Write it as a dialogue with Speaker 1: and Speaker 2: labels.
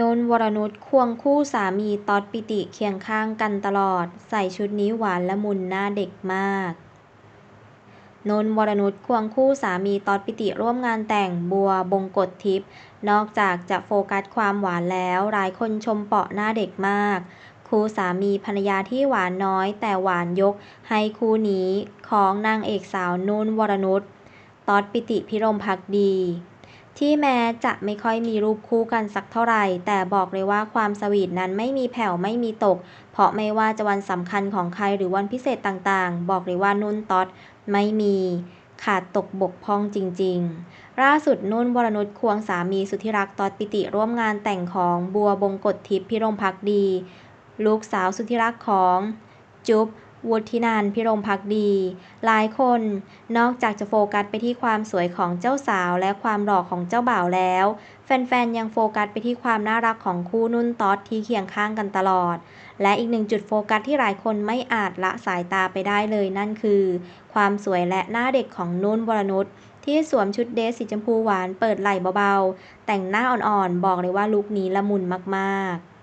Speaker 1: นนท์ วรนุช ควงคู่สามีต๊อด ปิติเคียงข้างกันตลอด ใส่ชุดนี้หวานละมุนหน้าเด็กมาก นนท์ วรนุช ควงคู่สามีต๊อด ปิติร่วมงานแต่งบัวบงกฎทิพย์ นอกจากจะโฟกัสความหวานแล้ว หลายคนชมเปาะหน้าเด็กมาก คู่สามีภรรยาที่หวานน้อย แต่หวานยกให้คู่นี้ของนางเอกสาวนุ่น วรนุช ต๊อด ปิติพิรมพักดี ที่แม้จะไม่ค่อยมีรูปคู่กันสักเท่าไหร่ แต่บอกเลยว่าความสวีทนั้นไม่มีแผ่วไม่มีตก เพราะไม่ว่าจะวันสำคัญของใครหรือวันพิเศษต่างๆ บอกเลยว่านุ่นต๊อดไม่มีขาดตกบกพร่องจริงๆ ล่าสุดนุ่นวรนุชควงสามีสุดที่รักต๊อดปิติร่วมงานแต่งของบัวบงกฎทิพย์พิรมพักดี ลูกสาวสุดที่รักของจุ๊บ วุฒินันท์ พิรมพักดี หลายคนนอกจากจะโฟกัสไปที่ความสวยของเจ้าสาวและความหล่อของเจ้าบ่าวแล้ว แฟนๆ ยังโฟกัสไปที่ความน่ารักของคู่นุ่นต๊อดที่เคียงข้างกันตลอด และอีกหนึ่งจุดโฟกัสที่หลายคนไม่อาจละสายตาไปได้เลยนั่นคือ ความสวยและหน้าเด็กของนุ่นวรนุชที่สวมชุดเดรสสีชมพูหวานเปิดไหล่เบาๆ แต่งหน้าอ่อนๆ บอกเลยว่าลุคนี้ละมุนมากๆ